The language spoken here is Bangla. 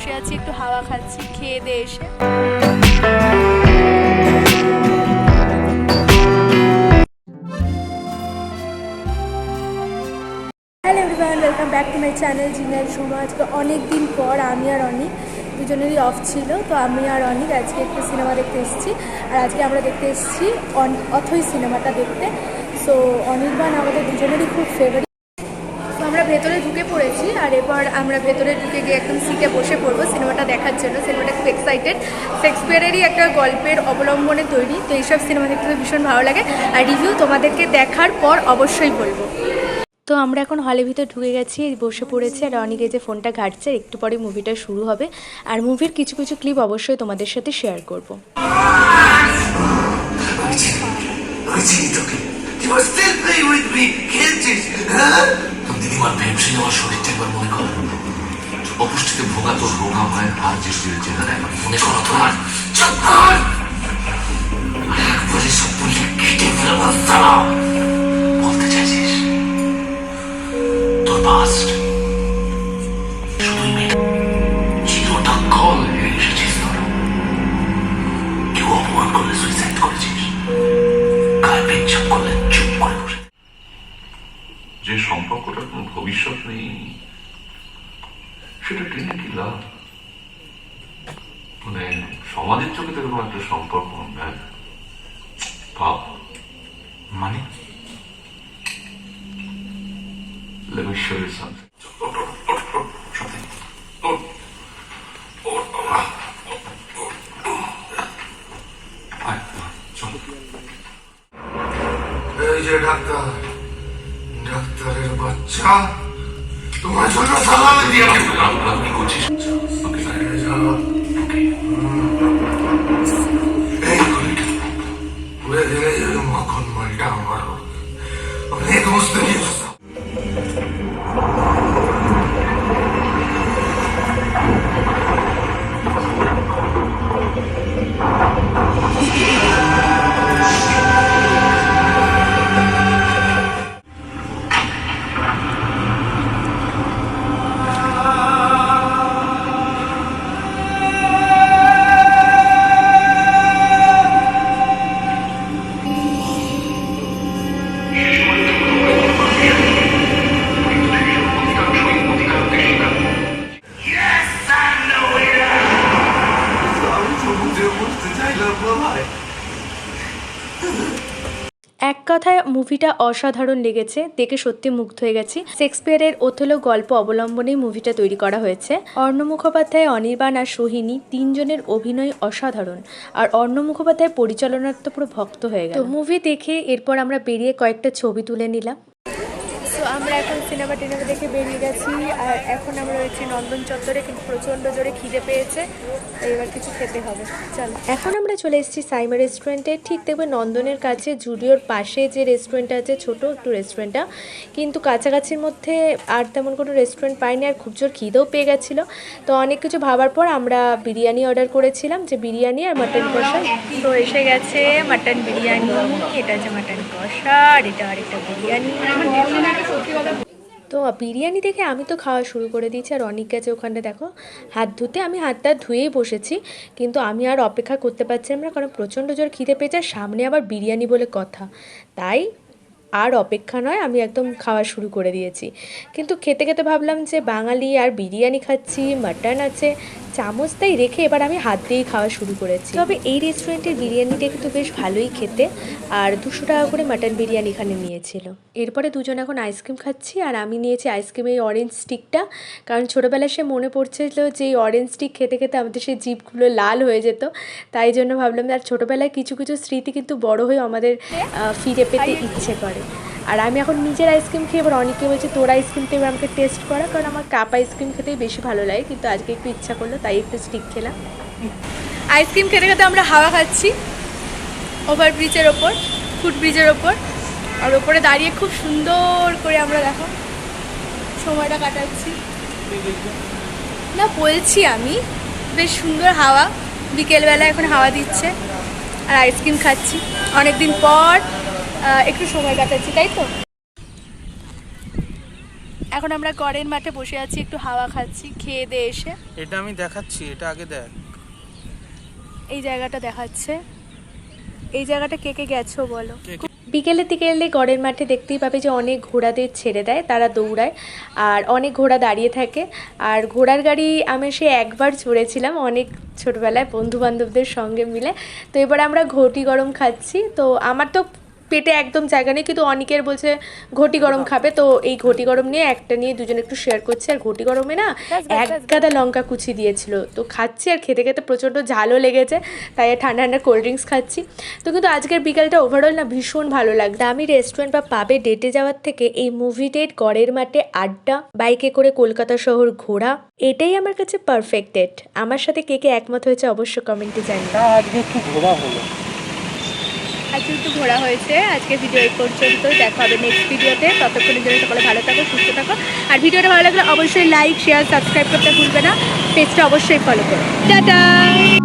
বসে আছি, একটু হাওয়া খাচ্ছি, খেয়ে দিয়ে এসে। Welcome back to my channel জিনার শুনো আজকে অনেক দিন পর আমি আর অনিক দুজনেরই অফ ছিল, তো আমি আর অনিক আজকে একটু সিনেমা দেখতে এসেছি। আর আজকে আমরা দেখতে এসেছি অথই সিনেমাটা দেখতে। সো অনির্বাণ আমাদের দুজনেরই খুব ফেভারিট আমরা ভেতরে ঢুকে পড়েছি আর এবার আমরা ভেতরে ঢুকে গিয়ে একদম সিটে বসে পড়ব সিনেমাটা দেখার জন্য। সিনেমাটা খুব এক্সাইটেড শেক্সপিয়ারেরই একটা গল্পের অবলম্বনে তৈরি, তো এইসব সিনেমা দেখতে ভীষণ ভালো লাগে। আর রিভিউ তোমাদেরকে দেখার পর অবশ্যই বলব। তো আমরা এখন হলের ভিতর ঢুকে গেছি, বসে পড়েছি আর অনেকে যে ফোনটা ঘাটছে, একটু পরে মুভিটা শুরু হবে। আর মুভির কিছু কিছু ক্লিপ অবশ্যই তোমাদের সাথে শেয়ার করব। দিদিমার ভেবসিন আমার শরীরটা একবার মনে কর। অপুষ্টিতে ভোগা তোর রোগা মায়ের হাত যে চিড়ে চেহারা একবার মনে করো তোমার চুপ কর একবারে সব বললে কেটে ফেলব বলতে চাইছিস? তোর পাস্ট শুধুই মেয়ে। চিরটা কল এসেছিস তোর। কেউ অপমান করলে সুইসাইড করেছিস। ভবিষ্যৎ নেই। সেটা টেনে কি লাভ? মানে সমাজের চোখে তো এরকম একটা সম্পর্ক দেখ পাপ। মানে? Let me show you something. Something. আয়, চল এই যে ডাক্তার ডাক্তারের বাচ্চা তোমার জন্য সালামে দিয়ে আপনি করছিস ওকে এই কথায় মুভিটা অসাধারণ লেগেছে, দেখে সত্যি মুগ্ধ হয়ে গেছি। শেক্সপিয়ারের ওথেলো গল্প অবলম্বনে মুভিটা তৈরি করা হয়েছে। অর্ণ মুখোপাধ্যায়, অনির্বাণ আর সোহিনী তিনজনের অভিনয় অসাধারণ। আর অর্ণ মুখোপাধ্যায় পরিচালনার তো পুরো ভক্ত হয়ে গেল। মুভি দেখে এরপর আমরা বেরিয়ে কয়েকটা ছবি তুলে নিলাম। আমরা এখন সিনেমা টিনেমা দেখে বেরিয়ে গেছি, আর এখন আমরা রয়েছি নন্দন চত্বরে, কিন্তু প্রচণ্ড জোরে খিদে পেয়েছে এবার কিছু খেতে হবে। চল। এখন আমরা চলে এসেছি সাইমা রেস্টুরেন্টে, ঠিক দেখবে নন্দনের কাছে, জুডিওর পাশে যে রেস্টুরেন্টটা আছে, ছোট একটু রেস্টুরেন্টটা, কিন্তু কাছাকাছির মধ্যে আর তেমন কোনো রেস্টুরেন্ট পাইনি, আর খুব জোর খিদেও পেয়ে গেছিল। তো অনেক কিছু ভাবার পর আমরা বিরিয়ানি অর্ডার করেছিলাম, যে বিরিয়ানি আর মাটন কষা। তো এসে গেছে মাটন বিরিয়ানি, এটা হচ্ছে মাটন কষা, আর এটা আরেকটা বিরিয়ানি। তো বিরিয়ানি দেখে আমি তো খাওয়া শুরু করে দিয়েছি, আর অনেক গেছে ওখানে, দেখো। হাত ধুতে আমি হাত হাতটা ধুয়েই বসেছি, কিন্তু আমি আর অপেক্ষা করতে পারছিলাম না, কারণ প্রচণ্ড জোর খিদে পেয়েছে সামনে আবার বিরিয়ানি বলে কথা। তাই আর অপেক্ষা নয় আমি একদম খাওয়া শুরু করে দিয়েছি। কিন্তু খেতে খেতে ভাবলাম যে বাঙালি আর বিরিয়ানি খাচ্ছি মাটন আছে চামচ তাই রেখে এবার আমি হাত দিয়েই খাওয়া শুরু করেছি। তবে এই রেস্টুরেন্টের বিরিয়ানিটা কিন্তু বেশ ভালোই খেতে আর দুশো টাকা করে মাটন বিরিয়ানি এখানে নিয়েছিল। এরপরে দুজন এখন আইসক্রিম খাচ্ছি আর আমি নিয়েছি আইসক্রিমের এই অরেঞ্জ স্টিকটা কারণ ছোটোবেলায় সে মনে পড়ছিল যে এই অরেঞ্জ স্টিক খেতে খেতে আমাদের সেই জিভগুলো লাল হয়ে যেত তাই জন্য ভাবলাম আর ছোটোবেলায় কিছু কিছু স্মৃতি কিন্তু বড় হয়ে আমাদের ফিরে পেতে ইচ্ছে করে। আর আমি এখন নিজের আইসক্রিম খেয়ে এবার অনেকে বলছে, তোর আইসক্রিমটা এবার আমাকে টেস্ট করা। কারণ আমার কাপ আইসক্রিম খেতেই বেশি ভালো লাগে, কিন্তু আজকে একটু ইচ্ছা করল, তাই একটু স্টিক খেলাম। আইসক্রিম খেতে খেতে আমরা হাওয়া খাচ্ছি ওভার ব্রিজের ওপর ফুট ব্রিজের ওপর। আর ওপরে দাঁড়িয়ে খুব সুন্দর করে আমরা দেখো, সময়টা কাটাচ্ছি। না, বলছি আমি, বেশ সুন্দর হাওয়া। বিকেলবেলা এখন হাওয়া দিচ্ছে, আর আইসক্রিম খাচ্ছি। অনেক দিন পর একটু সময় কাটাচ্ছি তাই তো? এখন আমরা গড়ের মাঠে বসে আছি একটু হাওয়া খাচ্ছি খেয়ে দিয়ে এসে। এটা আমি দেখাচ্ছি এটা আগে দেখ। এই জায়গাটা দেখাচ্ছে। এই জায়গাটা কে কে গেছো বলো? বিকেলের দিকে এলে গড়ের মাঠে দেখতেই পাবে যে অনেক ঘোড়াদের ছেড়ে দেয় তারা দৌড়ায়। আর অনেক ঘোড়া দাঁড়িয়ে থাকে। আর ঘোড়ার গাড়ি আমি সে একবার চড়েছিলাম অনেক ছোটবেলায় বন্ধু বান্ধবদের সঙ্গে মিলে। তো এবার আমরা ঘটি গরম খাচ্ছি। তো আমার তো পেটে একদম জায়গা নেই কিন্তু অনেকের বলছে ঘটি গরম খাবে তো এই ঘটি গরম নিয়ে একটা নিয়ে দুজনে একটু শেয়ার করছে আর ঘটি গরমে না এক গাদা লঙ্কা কুচি দিয়েছিল তো খাচ্ছি আর খেতে খেতে প্রচণ্ড ঝালও লেগেছে তাই ঠান্ডা ঠান্ডা কোল্ড ড্রিঙ্কস খাচ্ছি। তো কিন্তু আজকের বিকালটা ওভারঅল না ভীষণ ভালো লাগছে আমি রেস্টুরেন্ট বা পাবে ডেটে যাওয়ার থেকে এই মুভি ডেট গড়ের মাঠে আড্ডা বাইকে করে কলকাতা শহর ঘোরা এটাই আমার কাছে পারফেক্ট ডেট আমার সাথে কে কে একমত হয়েছে অবশ্য কমেন্টে জানিয়ে না আজকে একটু ঘোরা হলো। আজকে একটু ঘোরা হয়েছে। আজকে ভিডিও এই পর্যন্ত। দেখা হবে নেক্সট ভিডিওতে ততক্ষণের জন্য সকলে ভালো থাকো, সুস্থ থাকো। আর ভিডিওটা ভালো লাগলে অবশ্যই লাইক শেয়ার সাবস্ক্রাইব করতে ভুলবে না। পেজটা অবশ্যই ফলো করো। টাটা!